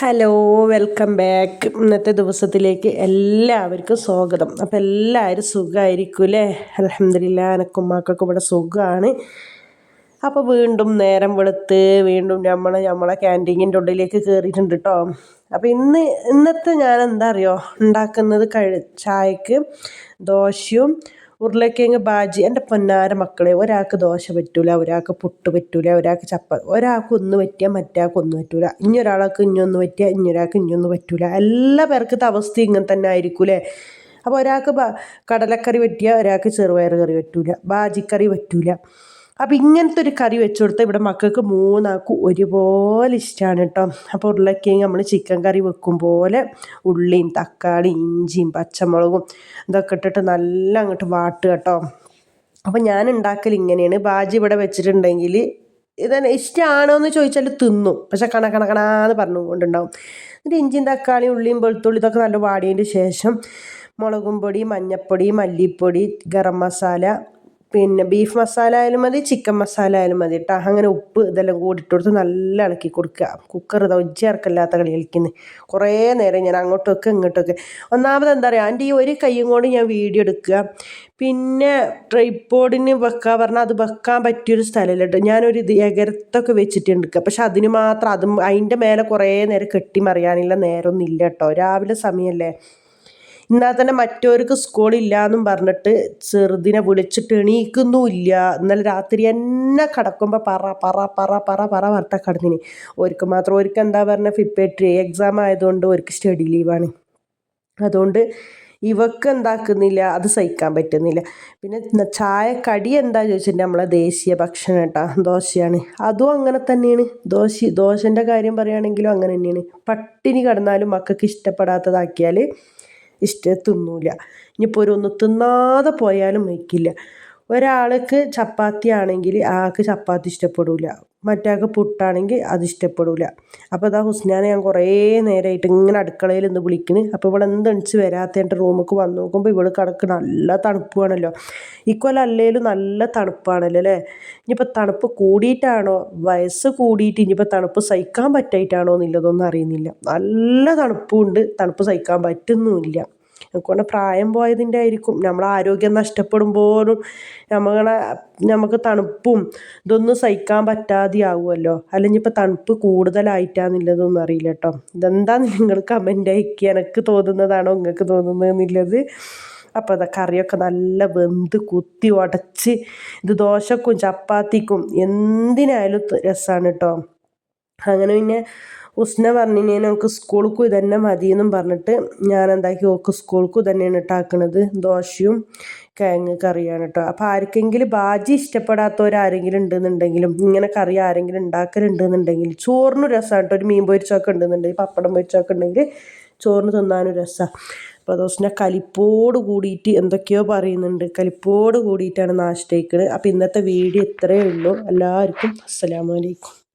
Hello welcome back. ഇന്നത്തെ ദിവസത്തിലേക്ക് എല്ലാവർക്കും സ്വാഗതം. അപ്പോൾ എല്ലാവരും സുഖമായിരിക്കും അല്ലേ അലഹമില്ല എനക്കും മക്കൾക്കും ഇവിടെ സുഖമാണ് അപ്പോൾ വീണ്ടും നേരം വെളുത്ത് വീണ്ടും നമ്മൾ നമ്മളെ ക്യാന്റീനിന്റെ ഉള്ളിലേക്ക് കയറിയിട്ടുണ്ട് കേട്ടോ അപ്പോൾ ഇന്ന് ഇന്നത്തെ ഞാൻ എന്താ അറിയോ? ഉണ്ടാക്കുന്നത് കഴി ചായക്ക് ദോശയും ഉരുളക്കിഴങ്ങ് ബാജി എന്റെ പൊന്നാര മക്കളെ ഒരാൾക്ക് ദോശ പറ്റൂല ഒരാൾക്ക് പുട്ട് പറ്റൂല ഒരാൾക്ക് ചപ്പ ഒരാൾക്ക് ഒന്ന് പറ്റിയാൽ മറ്റാൾക്ക് ഒന്ന് പറ്റൂല ഇനി ഒരാൾക്ക് ഇനിയൊന്ന് പറ്റിയാൽ ഇനി ഒരാൾക്ക് ഇനിയൊന്ന് പറ്റൂല എല്ലാ പേർക്കത്തെ അവസ്ഥ ഇങ്ങനെ തന്നെ ആയിരിക്കും അല്ലേ അപ്പോൾ ഒരാൾക്ക് കടലക്കറി പറ്റിയാൽ ഒരാൾക്ക് ചെറുപയർ കറി പറ്റൂല ബാജിക്കറി പറ്റൂല. അപ്പോൾ ഇങ്ങനത്തെ ഒരു കറി വെച്ച് കൊടുത്താൽ ഇവിടെ മക്കൾക്ക് മൂന്നാൾക്കും ഒരുപോലെ ഇഷ്ടമാണ് കേട്ടോ അപ്പോൾ ഉരുളക്കിഴങ്ങ് നമ്മൾ ചിക്കൻ കറി വെക്കും പോലെ ഉള്ളിയും തക്കാളി ഇഞ്ചിയും പച്ചമുളകും ഇതൊക്കെ ഇട്ടിട്ട് നല്ല അങ്ങോട്ട് വാട്ടുക കേട്ടോ അപ്പോൾ ഞാൻ ഉണ്ടാക്കൽ ഇങ്ങനെയാണ്. ബാജി ഇവിടെ വെച്ചിട്ടുണ്ടെങ്കിൽ ഇതന്നെ ഇഷ്ടമാണോ എന്ന് ചോദിച്ചാൽ തിന്നും. പക്ഷെ കണ കണ കണാന്ന് പറഞ്ഞുകൊണ്ടുണ്ടാവും. എന്നിട്ട് ഇഞ്ചിയും തക്കാളിയും ഉള്ളിയും വെളുത്തുള്ളി ഇതൊക്കെ നല്ല വാടിയതിന്റെ ശേഷം മുളകും പൊടി മഞ്ഞൾപ്പൊടി മല്ലിപ്പൊടി ഗരം മസാല പിന്നെ ബീഫ് മസാല ആയാലും മതി ചിക്കൻ മസാല ആയാലും മതി കേട്ടോ അങ്ങനെ ഉപ്പ് ഇതെല്ലാം കൂടി ഇട്ട് കൊടുത്ത് നല്ല ഇളക്കി കൊടുക്കുക. കുക്കർ ഇതാ ഉജ്ജിറക്കല്ലാത്ത കളി കളിക്കുന്നത് കുറേ നേരം ഞാൻ അങ്ങോട്ടൊക്കെ ഇങ്ങോട്ടൊക്കെ. ഒന്നാമത് എന്താ പറയുക എന്റെ ഈ ഒരു കൈയും കൊണ്ട് ഞാൻ വീഡിയോ എടുക്കുക. പിന്നെ ട്രൈപ്പോഡിന് വെക്കാൻ പറഞ്ഞാൽ അത് വെക്കാൻ പറ്റിയൊരു സ്ഥലമല്ല കേട്ടോ ഞാനൊരു ഇത് എകരത്തൊക്കെ വെച്ചിട്ടുണ്ട് പക്ഷെ അതിന് മാത്രം അതും അതിന്റെ മേലെ കുറേ നേരം കെട്ടി മറിയാനില്ല നേരമൊന്നും ഇല്ല കേട്ടോ രാവിലെ സമയമല്ലേ? എന്നാൽ തന്നെ മറ്റവർക്ക് സ്കൂളില്ല എന്നും പറഞ്ഞിട്ട് ചെറുതിനെ വിളിച്ചിട്ട് എണീക്കുന്നുമില്ല. ഇന്നലെ രാത്രി എന്നെ കിടക്കുമ്പോൾ പറ പറ പറ പറ പറ പറഞ്ഞ കിടന്നിന്. ഓർക്ക് മാത്രം ഓർക്ക് എന്താ പറഞ്ഞ ഫിപ്പേട്രി എക്സാം ആയതുകൊണ്ട് ഓർക്ക് സ്റ്റഡി ലീവാണ് അതുകൊണ്ട് ഇവക്ക് എന്താക്കുന്നില്ല അത് സഹിക്കാൻ പറ്റുന്നില്ല. പിന്നെ ചായ കടി എന്താ ചോദിച്ചിട്ടുണ്ടെങ്കിൽ നമ്മളെ ദേശീയ ഭക്ഷണം കേട്ടോ ദോശയാണ്. അതും അങ്ങനെ തന്നെയാണ്. ദോശ ദോശന്റെ കാര്യം പറയുകയാണെങ്കിലും അങ്ങനെ തന്നെയാണ്. പട്ടിണി കിടന്നാലും മക്കൾക്ക് ഇഷ്ടപ്പെടാത്തതാക്കിയാൽ ഇഷ്ടം തിന്നൂല. ഇനിയിപ്പോൾ ഒരു ഒന്ന് തിന്നാതെ പോയാലും വയ്ക്കില്ല. ഒരാൾക്ക് ചപ്പാത്തി ആണെങ്കിൽ ആൾക്ക് ചപ്പാത്തി ഇഷ്ടപ്പെടില്ല മറ്റാൾക്ക് പുട്ടാണെങ്കിൽ അത് ഇഷ്ടപ്പെടില്ല അപ്പോൾ അതാ ഹുസ്നാനെ ഞാൻ കുറേ നേരമായിട്ട് ഇങ്ങനെ അടുക്കളയിൽ നിന്ന് വിളിക്കുന്നു അപ്പോൾ ഇവിടെ എന്തെണിച്ച് വരാത്ത എന്റെ റൂമിലേക്ക് വന്ന് നോക്കുമ്പോൾ ഇവൾ കിടക്ക് നല്ല തണുപ്പാണല്ലോ. ഇക്കൊല്ലം അല്ലേലും നല്ല തണുപ്പാണല്ലോ അല്ലേ? ഇനിയിപ്പോൾ തണുപ്പ് കൂടിയിട്ടാണോ? വയസ്സ് കൂടിയിട്ട് ഇനിയിപ്പോൾ തണുപ്പ് സഹിക്കാൻ പറ്റായിട്ടാണോ എന്നുള്ളതൊന്നും അറിയുന്നില്ല. നല്ല തണുപ്പുണ്ട്. തണുപ്പ് സഹിക്കാൻ പറ്റുന്നുമില്ല. അതുകൊണ്ട് പ്രായം പോയതിന്റെ ആയിരിക്കും നമ്മളെ ആരോഗ്യം നഷ്ടപ്പെടുമ്പോഴും നമ്മളെ നമുക്ക് തണുപ്പും ഇതൊന്നും സഹിക്കാൻ പറ്റാതെയാവുമല്ലോ. അല്ലെങ്കിൽ ഇപ്പം തണുപ്പ് കൂടുതലായിട്ടാന്നുള്ളതൊന്നും അറിയില്ല കേട്ടോ. ഇതെന്താ നിങ്ങൾ കമന്റ് അയക്കുക എനിക്ക് തോന്നുന്നതാണോ നിങ്ങൾക്ക് തോന്നുന്നതെന്നുള്ളത്. അപ്പോൾ അത് കറിയൊക്കെ നല്ല വെന്ത് കുത്തി ഉടച്ച് ഇത് ദോശക്കും ചപ്പാത്തിക്കും എന്തിനായാലും രസമാണ് കേട്ടോ. അങ്ങനെ പിന്നെ ഉസ്ന പറഞ്ഞു നമുക്ക് സ്കൂൾക്കും ഇതന്നെ മതിയെന്നും പറഞ്ഞിട്ട് ഞാൻ എന്താക്കി ഓക്ക് സ്കൂൾക്കും തന്നെയാണ് ഇട്ടാക്കണത് ദോശയും കിഴങ്ങ് കറിയാണ് കേട്ടോ അപ്പോൾ ആർക്കെങ്കിലും ബാജി ഇഷ്ടപ്പെടാത്തവരാരെങ്കിലും ഉണ്ടെന്നുണ്ടെങ്കിലും ഇങ്ങനെ കറി ആരെങ്കിലും ഉണ്ടാക്കലുണ്ടെന്നുണ്ടെങ്കിൽ ചോറിന് രസമാണ് കേട്ടോ ഒരു മീൻ പൊരിച്ചൊക്കെ ഉണ്ടെന്നുണ്ടെങ്കിൽ പപ്പടം പൊരിച്ചൊക്കെ ഉണ്ടെങ്കിൽ ചോറിന് തിന്നാനും രസമാണ് അപ്പോൾ ദോശനെ കലിപ്പോട് കൂടിയിട്ട് എന്തൊക്കെയോ പറയുന്നുണ്ട്. കലിപ്പോട് കൂടിയിട്ടാണ് നാശത്തേക്കുന്നത് അപ്പോൾ ഇന്നത്തെ വീഡിയോ ഇത്രയേ ഉള്ളൂ. എല്ലാവർക്കും അസ്സലാമലൈക്കും